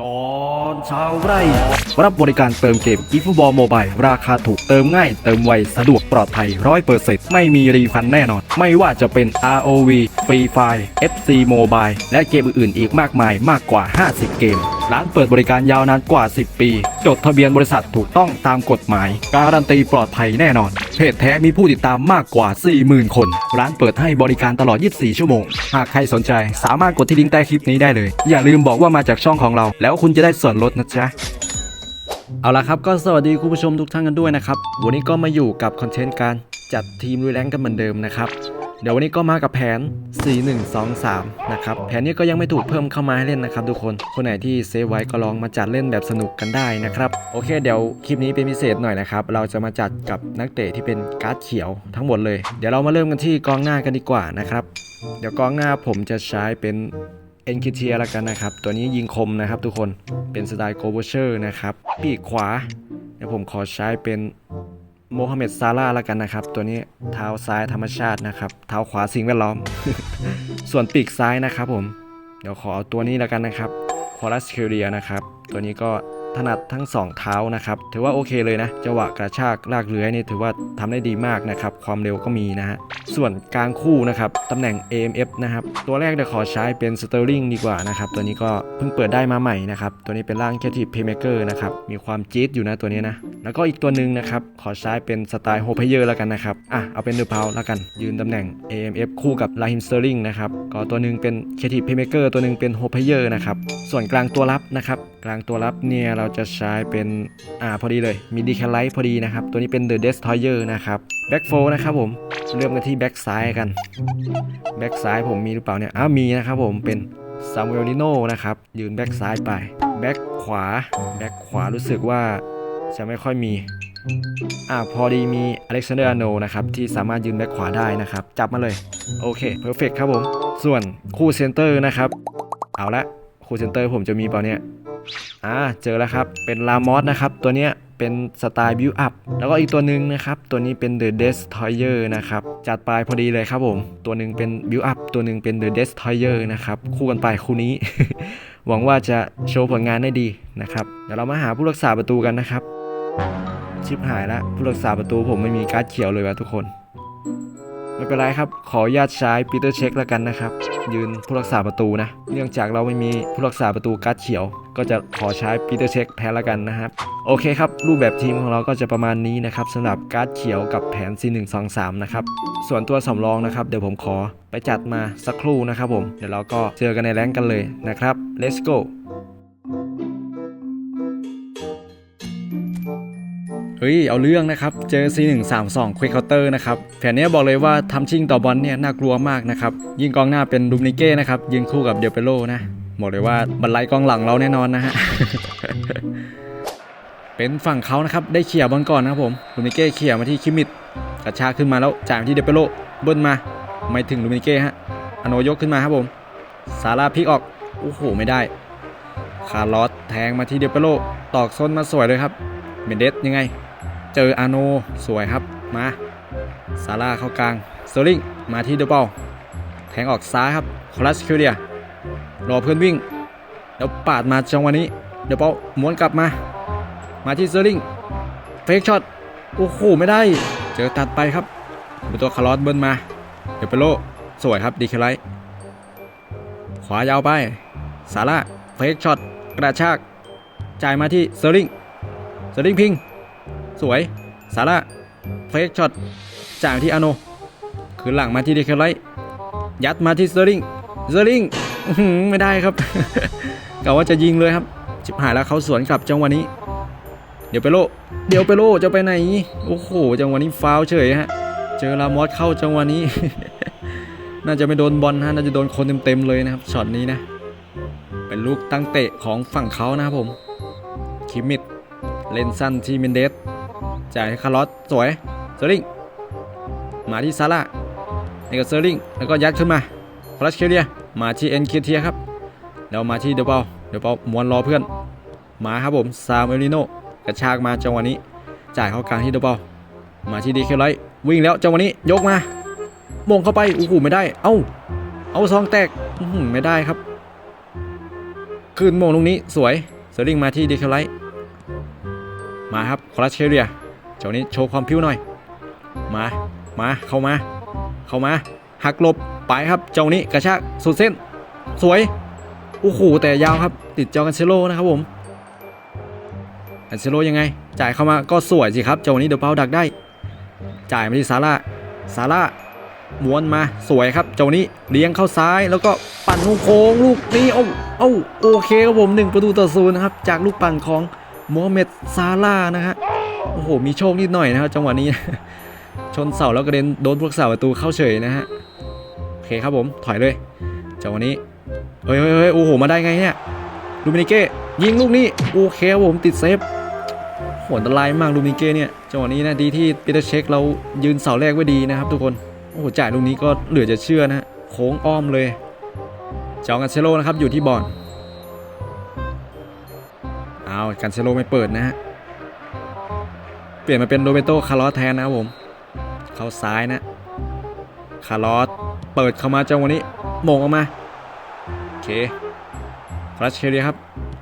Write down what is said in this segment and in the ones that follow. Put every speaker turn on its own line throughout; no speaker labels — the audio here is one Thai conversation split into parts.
จอนชาวไร่ รับบริการเติมเกมอีฟบอลโมบายราคาถูกเติมง่าย เติมไว สะดวกปลอดภัยร้อยเปอร์เซ็นต์ไม่มีรีฟันแน่นอน ไม่ว่าจะเป็น ROV Free Fire FC Mobile และเกมอื่นๆอีกมากมายมากกว่า 50 เกม ร้านเปิดบริการยาวนานกว่า 10 ปี จดทะเบียนบริษัทถูกต้องตามกฎหมาย การันตีปลอดภัยแน่นอน เพจแท้มีผู้ติดตามมากกว่า 40,000 คน ร้านเปิดให้บริการตลอด 24 ชั่วโมง หากใครสนใจสามารถกดที่ลิงก์ใต้คลิปนี้ได้เลย อย่าลืมบอกว่ามาจากช่องของเรา แล้วคุณจะได้ส่วนลดนะจ๊ะเอาละครับก็สวัสดีคุณผู้ชมทุกท่านกันด้วยนะครับ วันนี้ก็มาอยู่กับคอนเทนต์การจัดทีมรีแลงกันเหมือนเดิมนะครับ เดี๋ยววันนี้ก็มากับแผน 4123 นะครับ แผนนี้ก็ยังไม่ถูกเพิ่มเข้ามาให้เล่นนะครับทุกคน คนไหนที่เซฟไว้ก็ลองมาจัดเล่นแบบสนุกกันได้นะครับ โอเค เดี๋ยวคลิปนี้เป็นพิเศษหน่อยนะครับ เราจะมาจัดกับนักเตะที่เป็นการ์ดเขียวทั้งหมดเลย เดี๋ยวเรามาเริ่มกันที่กองหน้ากันดีกว่านะครับ เดี๋ยวกองหน้าผมจะใช้เป็นเอ็นคิเทียละกันนะครับ ตัวนี้ยิงคมนะครับทุกคน เป็นสไตล์โกโบเชอร์นะครับ ปีกขวา เดี๋ยวผมขอใช้เป็น โมฮัมเหม็ดซาร่าละกันนะครับ ตัวนี้เท้าซ้ายธรรมชาตินะครับ เท้าขวาสิ่งแวดล้อม ส่วนปีกซ้ายนะครับผม เดี๋ยวขอเอาตัวนี้แล้วกันนะครับคอรัสเคเรียนะครับ ตัวนี้ก็ ถนัดทั้งสองเท้านะครับ ถือว่าโอเคเลยนะจังหวะกระชากลากเลื้อยนี่ถือว่าทำได้ดีมากนะครับ ความเร็วก็มีนะฮะ ส่วนกลางคู่นะครับตำแหน่ง AMF นะครับ ตัวแรกเดี๋ยวขอใช้เป็นสเตอร์ลิงดีกว่านะครับ ตัวนี้ก็เพิ่งเปิดได้มาใหม่นะครับ ตัวนี้เป็นร่างแคทีเพย์เมเกอร์นะครับ มีความจี๊ดอยู่นะตัวนี้นะ แล้วก็อีกตัวหนึ่งนะครับ ขอใช้เป็นสไตล์โฮเพเยอร์แล้วกันนะครับ อะ เอาเป็นเดอ p พาวแล้วกัน ยืนตำแหน่ง AMF คู่กับลาฮิมสเตอร์ลิงนะครับ ก็ตัวหนึ่งเป็นแคทีเพย์เมเกอร์ตัวหนึ่งเป็นโฮเพเยอร์นะครับ ส่วนกลางตัวรับนะครับ กลางตัวรับเนี่ยเราจะใช้เป็น อ่าพอดีเลยมีดีแคไลท์พอดีนะครับ ตัวนี้เป็น The Destroyer นะครับแบ็กโฟนะครับผม เริ่มกันที่แบ็กซ้ายกันแบ็กซ้ายผมมีหรือเปล่าเนี่ยอ้ามีนะครับผมเป็นซามูเอลนิโนนะครับ ยืนแบ็กซ้ายไปแบ็กขวาแบ็กขวารู้สึกว่าจะไม่ค่อยมีอ่าพอดีมีอเล็กซานเดอร์อโนนะครับ ที่สามารถยืนแบ็กขวาได้นะครับ จับมาเลย โอเคเพอร์เฟกครับผม ส่วนคู่เซนเตอร์นะครับ เอาละคู่เซนเตอร์ผมจะมีเปล่าเนี่ย อ่าเจอแล้วครับ เป็นลามอสนะครับ ตัวเนี้ยเป็นสไตล์บิวอัพแล้วก็อีกตัวหนึ่งนะครับ ตัวนี้เป็น The Destroyer นะครับ จัดไปพอดีเลยครับผม ตัวหนึ่งเป็นบิวอัพตัวหนึ่งเป็น The Destroyer นะครับ คู่กันไปคู่นี้ หวังว่าจะโชว์ผลงานได้ดีนะครับ เดี๋ยวเรามาหาผู้รักษาประตูกันนะครับ ชิปหายละผู้รักษาประตูผมไม่มีการ์ดเขียวเลยวะทุกคน ไม่เป็นไรครับ ขออนุญาตใช้ปีเตอร์เช็คแล้วกันนะครับ ยืนผู้รักษาประตูนะ เนื่องจากเราไม่มีผู้รักษาประตูการ์ดเขียว ก็จะขอใช้ปีเตอร์เช็คแทนแล้วกันนะครับ โอเคครับ รูปแบบทีมของเราก็จะประมาณนี้นะครับสำหรับการ์ดเขียวกับแผน C123 นะครับ ส่วนตัวสำรองนะครับ เดี๋ยวผมขอไปจัดมาสักครู่นะครับผม เดี๋ยวเราก็เจอกันในแรงกันเลยนะครับ let's go เฮ้ย เอาเรื่องนะครับ เจอ C132 Quick Counter นะครับแผนนี้บอกเลยว่าทำชิงต่อบอลเนี่ยน่ากลัวมากนะครับ ยิงกองหน้าเป็นลูมนิเก้นะครับ ยิงคู่กับเดลเปโลนะบอกเลยว่าบันไลกองหลังเราแน่นอนนะฮะเป็นฝั่งเขานะครับ ได้เขี่ยบอลก่อนนะครับผมลูมิเก้เขี่ยมาที่คิมิดกระชากขึ้นมาแล้วจ่ายมาที่เดลเปโลเบิ้ลมา ไม่ถึงลูมิเก้ฮะอโนยกขึ้นมาครับผมซาร่าพลิกออก โอ้โห ไม่ได้ คาร์ลอสแทงมาที่เดลเปโลตอกส้นมาสวยเลยครับ เมนเดสยังไง เจออาโนสวยครับมาซาร่าเข้ากลางสเตอร์ลิงมาที่เดอะบอลแทงออกซ้ายครับคลัสคิวเดียรอเพื่อนวิ่งแล้วปาดมาจังหวะนนี้เดอะบอลม้วนกลับมา มาที่สเตอร์ลิงเฟกช็อตโอ้โหไม่ได้ เจอตัดไปครับเป็นตัวคาร์ลอสเบิร์นมาเดเปโลสวยครับดีเคไลขวายาวไปซาร่าเฟกช็อตกระชากจ่ายมาที่สเตอร์ลิงสเตอร์ลิงพิง สวยซาร่าเฟกช็อตจายมาที่อโน คืนหลังมาที่เดคไลท์ยัดมาที่สเตอร์ลิงสเตอร์ลิงไม่ได้ครับกะว่าจะยิงเลยครับชิบหายแล้วเขาสวนกลับจังหวะนี้ เดี๋ยวไปโลเดี๋ยวไปโลจะไปไหนโอ้โหจังหวะนี้ฟาวเฉยฮะ เจอลามอสเข้าจังหวะนี้ น่าจะไม่โดนบอลฮะน่าจะโดนคนเต็มๆเลยนะครับช็อตนี้นะ เป็นลูกตั้งเตะของฝั่งเขานะครับผมคิมิดเลนสั้นที่เมนเดส จ่ายให้คาร์ลอสสวยเซอร์ลิงมาที่ซาร่านี่ก็เซอร์ลิงแล้วก็ยัดขึ้นมาฟลัชเคเลียมาที่เอ็นเคเทียครับแล้วมาที่เดลเปาเดลเปามวนรอเพื่อน มาครับผมซามเอลิโนกระชากมาจังหวะนี้ จ่ายเข้ากลางที่เดลเปามาที่ดีเคไลท์วิ่งแล้วจังหวะนี้ยกมามงเข้าไปโอ้โหไม่ได้ เอ้า เอาซองแตกอืไม่ได้ครับขึ้นโมงลูกนี้สวยเซอร์ลิงมาที่ดีเคไลท์มาครับคอรัสเคเรีย เจ้านี้โชว์ความพิ้วหน่อย มา มา เข้ามา เข้ามา หักหลบ ไปครับ เจ้านี้กระชากสุดเส้น สวย โอ้โห แต่ยาวครับ ติดจอกันเซโลนะครับผมกันเซโลยังไง จ่ายเข้ามาก็สวยสิครับ เจ้านี้เดอะเปาดักได้ จ่ายมาที่ซาร่า ซาร่าม้วนมาสวยครับ เจ้านี้เลี้ยงเข้าซ้ายแล้วก็ปั่นลูกโค้งลูกนี้เอ้าเอ้าโอเคครับผมหนึ่งประตูต่อศูนย์นะครับ จากลูกปั่นของโมฮัมเหม็ดซาร่านะฮะ โอ้โห มีโชคนิดหน่อยนะครับจังหวะนี้ ชนเสาแล้วกระเด็นโดนพวกเสาประตูเข้าเฉยนะฮะ โอเคครับผมถอยเลยจังหวะนี้เฮ้ยเฮ้ยโอ้โห มาได้ไงเนี่ยลูมินิเก้ยิงลูกนี้โอเคครับผมติดเซฟโหอันตรายมากลูมินิเก้เนี่ยจังหวะนี้นะดีที่ปีเตอร์เช็คเรายืนเสาแรกไว้ดีนะครับทุกคนโอ้โหจ่ายลูกนี้ก็เหลือจะเชื่อนะฮะโค้งอ้อมเลยจองกันเซโลนะครับอยู่ที่บอลเอากันเซโลไม่เปิดนะฮะ เปลี่ยนมาเป็นโรเบโตคาร์ลอสแทนนะครับผม เข้าซ้ายนะ คาร์ลอสเปิดเข้ามาจังหวะนี้มงออกมา โอเคคลัชเคเรียครับ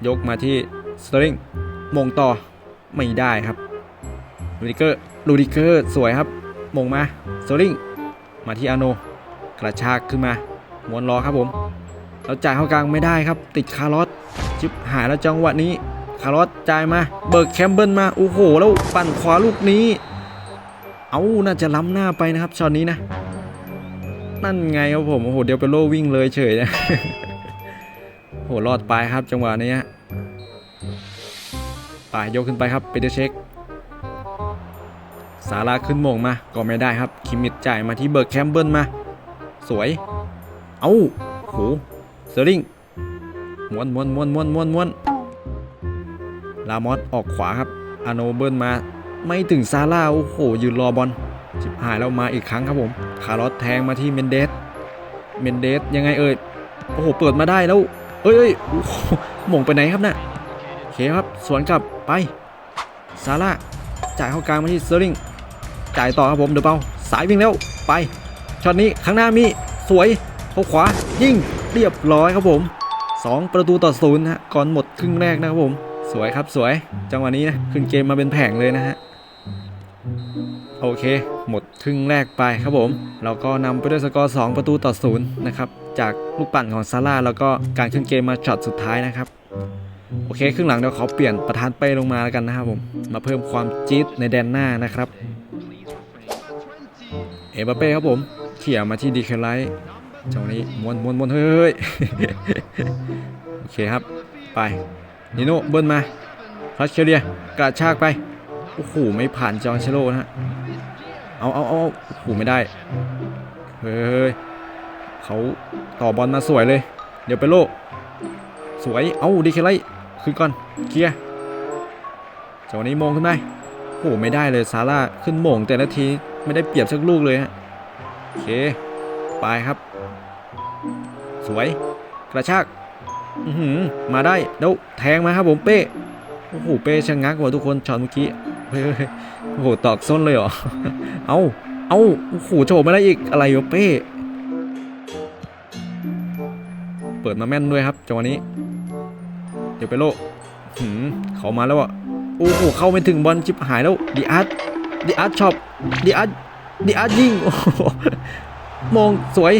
ยกมาที่สเตอริงมงต่อไม่ได้ครับลูดิเกอร์ลูดิเกอร์สวยครับ มงมาสเตอริงมาที่อาโน กระชากขึ้นมาม้วนล้อครับผมแล้วจ่ายเข้ากลางไม่ได้ครับ ติดคาร์ลอสจิบหายแล้วจังหวะนี้ คาร์ลอสจ่ายมาเบิร์กแคมเบิลมาโอ้โหแล้วปั่นขวาลูกนี้ เอาน่าจะล้ำหน้าไปนะครับช็อตนี้นะ นั่นไงครับผมโอ้โหเดลเปโลวิ่งเลยเฉยนะโอ้โหรอดไปครับจังหวะนี้ไปยกขึ้นไปครับเปเดเช็คสาราขึ้นโมงมาก็ไม่ได้ครับ คิมมิดจ่ายมาที่เบิร์กแคมเบิลมา สวย เอาโหเซอร์ลิงม้วนม้วนม้วนม้วนม้วนม้วน ลามอสออกขวาครับอาโนเบิลมา ไม่ถึงซาร่าโอ้โหยืนรอบอลจิบหายแล้วมาอีกครั้งครับผมคาร์ลอสแทงมาที่เมนเดสเมนเดสยังไงเอ่ยโอ้โหเปิดมาได้แล้ว เอ้ยเอ้ยโหม่งไปไหนครับน่ะเคครับสวนกลับไปซาร่าจ่ายเข้ากลางมาที่เซอร์ลิงจ่ายต่อครับผมเดอะเปาสายวิ่งแล้วไปช็อตนี้ข้างหน้ามีสวยเข้าขวายิงเรียบร้อยครับผม 2 ประตูต่อศูนย์ฮะก่อนหมดครึ่งแรกนะครับผม สวยครับสวยจังหวะนี้นะขึ้นเกมมาเป็นแผงเลยนะฮะโอเค หมดครึ่งแรกไปครับผม เราก็นำไปด้วยสกอร์ 2 ประตูต่อศูนย์นะครับ จากลูกปั่นของซาร่าแล้วก็การขึ้นเกมมาช็อตสุดท้ายนะครับ โอเค ครึ่งหลังเดี๋ยวขอเปลี่ยนประธานเป้ลงมาแล้วกันนะครับผม มาเพิ่มความจี๊ดในแดนหน้านะครับ เอ็มบัปเป้ครับผม เขี่ยมาที่ดีเคไลท์จังหวะนี้ม้วนม้วนม้วนเฮ้ยโอเคครับ ไป นิโน่เบิ้ลมาพลัชเคเรียกระชากไป โอ้โห ไม่ผ่านจอร์นเชโลนะฮะ เอาเอาเอาโอ้โห ไม่ได้ เฮ้ยเขาต่อบอลมาสวยเลย เดี๋ยวไปโลสวย เอาดีเคไลท์ขึ้นก่อน เคลียร์จังหวะนี้โมงขึ้นไปโอ้โหไม่ได้เลยซาร่าขึ้นโมงแต่ละทีไม่ได้เปรียบสักลูกเลยฮะ โอเค ไปครับ สวย กระชาก มาได้แล้วแทงมาครับผมเป้โอ้โหเป้ชะงงักว่ะทุกคนช็อตเมื่อกี้เฮ้ยโอ้โหตอกส้นเลยเหรอเอาเอาโอ้โหโฉบไม่ได้อีกอะไรวะเป้เปิดมาแม่นด้วยครับจังหวะนี้ เดี๋ยวไปโลหืมเขามาแล้วอะโอ้โหเข้าไม่ถึงบอลชิบหายแล้วดีอาร์ตดีอาร์ตช็อปดีอาร์ตดีอาร์ตยิงโอ้โหมองสวย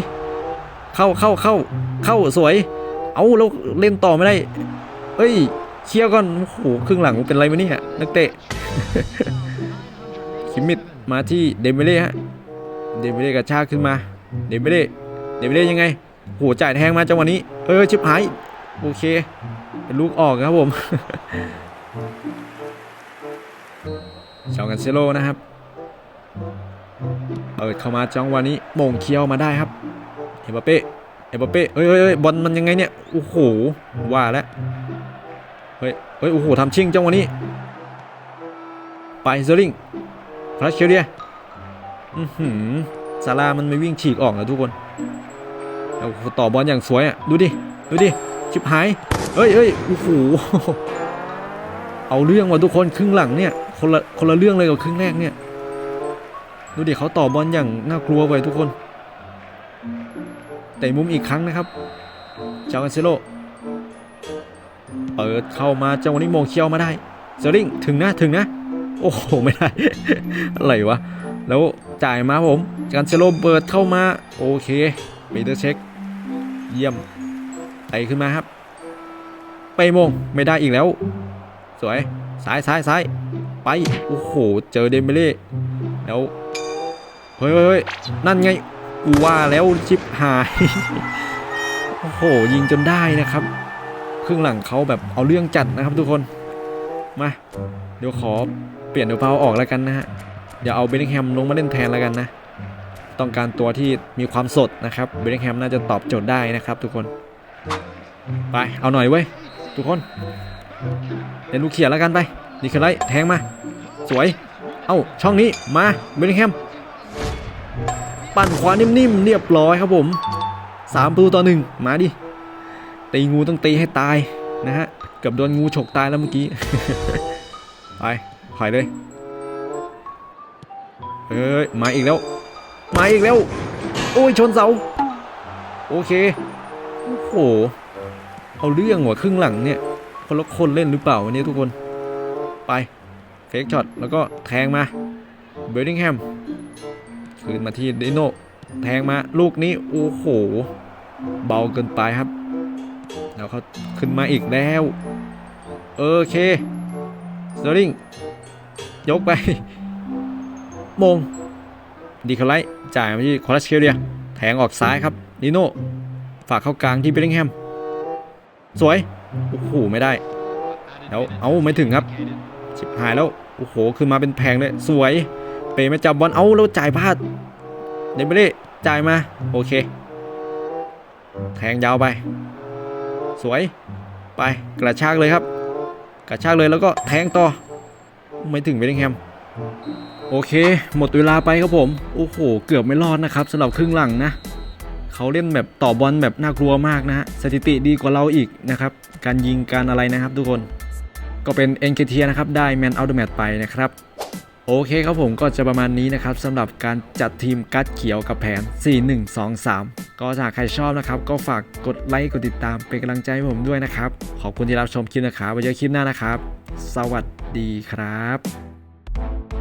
เข้าเข้าเข้าเข้าสวย เอาแล้วเล่นต่อไม่ได้ เฮ้ยเคลียร์ก่อน โอ้โหครึ่งหลังเป็นไรวะเนี่ยนักเตะ คิมมิดมาที่เดมเบเล่ฮะ เดมเบเล่กระชากขึ้นมา เดมเบเล่เดมเบเล่ยังไงโหจ่ายแทงมาจังหวะนี้ เออชิบหาย โอเค เป็นลูกออกครับผมชองกันเซโลนะครับ เปิดเข้ามาจังหวะนี้โมงเคียวมาได้ครับเอ็มบัปเป้ เอ็มบัปเป้เอ้ยเอ้ยเอ้ยบอลมันยังไงเนี่ย โอ้โห ว่าแล้ว เฮ้ย เฮ้ย โอ้โหทำชิงจังวะนี้ ไปเซอร์ลิงพลัสเชเรียอือหือซารามันไม่วิ่งฉีกออกนะทุกคนโอ้โหต่อบอลอย่างสวยอะ ดูดิ ดูดิ ชิบหาย เฮ้ยเฮ้ยโอ้โห เอาเรื่องว่ะทุกคนครึ่งหลังเนี่ย คนละ คนละเรื่องเลยกับครึ่งแรกเนี่ย ดูดิเขาต่อบอลอย่างน่ากลัวไปทุกคน เตะมุมอีกครั้งนะครับจากันเซโล
เปิดเข้ามาจังหวะนี้โมงเคียวมาได้เซอร์ลิงถึงนะถึงนะ โอ้โหไม่ได้ อะไรวะ แล้วจ่ายมาครับผมการเชโลเปิดเข้ามา โอเคปีเตอร์เช็ค เยี่ยมไตขึ้นมาครับ ไปโมงไม่ได้อีกแล้ว สวยซ้ายซ้ายซ้ายไป โอ้โห เจอเดมเบเล่แล้ว เฮ้ยเฮ้ยเฮ้ยนั่นไง กูว่าแล้วชิปหาย โอ้โห ยิงจนได้นะครับ ครึ่งหลังเขาแบบเอาเรื่องจัดนะครับทุกคน มา เดี๋ยวขอเปลี่ยนเดยวเปาออกแล้วกันนะฮะ เดี๋ยวเอาเบนิงแฮมลงมาเล่นแทนแล้วกันนะ ต้องการตัวที่มีความสดนะครับ เบนิงแฮมน่าจะตอบโจทย์ได้นะครับ ทุกคน ไป เอาหน่อยเว้ย ทุกคนเดี๋ยวลูกเขียแล้วกันไปนี่คือไรแทงมา สวย เอ้า ช่องนี้ มา เบนนิงแฮม ปั่นขวานิ่มๆเรียบร้อยครับผมสามประตูต่อหนึ่งมาดิตีงูต้องตีให้ตายนะฮะเกือบโดนงูฉกตายแล้วเมื่อกี้ไปถอยเลยเอ้ยมาอีกแล้ว มาอีกแล้ว โอ้ยชนเสา โอเค โอ้โห เอาเรื่องว่ะครึ่งหลังเนี่ย คนละคนเล่นหรือเปล่าวันนี้ทุกคน ไป เฟกช็อต แล้วก็แทงมา เบลดิงแฮม คืนมาที่ดิโนแทงมาลูกนี้โอ้โหเบาเกินไปครับ แล้วเขาขึ้นมาอีกแล้วโอเคสเตอร์ลิงยกไปมงดีคาไลจ่ายมาที่คอรัสเคเดียแทงออกซ้ายครับดิโนฝากเข้ากลางที่เบลลิงแฮม สวย โอ้โห ไม่ได้ แล้ว เอาไม่ถึงครับ ชิบหายแล้ว โอ้โห ขึ้นมาเป็นแพงเลย สวย ปไม่จับบอล เอาแล้วจ่ายพลาดเดมเบเล่จ่ายมา โอเค แทงยาวไป สวย ไปกระชากเลยครับ กระชากเลยแล้วก็แทงต่อ ไม่ถึงเวลลิงแฮม โอเค หมดเวลาไปครับผม โอ้โห เกือบไม่รอดนะครับสำหรับครึ่งหลังนะเขาเล่นแบบต่อบอลแบบน่ากลัวมากนะฮะ สถิติดีกว่าเราอีกนะครับ การยิงการอะไรนะครับทุกคน ก็เป็นเอ็นเคเทียนะครับ ได้แมนเอาเดอะแมตไปนะครับ โอเคครับผมก็จะประมาณนี้นะครับสำหรับการจัดทีมกัดเขียวกับแผน 4123 ก็ถ้าใครชอบนะครับ ก็ฝากกดไลค์กดติดตามเป็นกำลังใจให้ผมด้วยนะครับ ขอบคุณที่รับชมคลิปนะครับไว้เจอคลิปหน้านะครับ สวัสดีครับ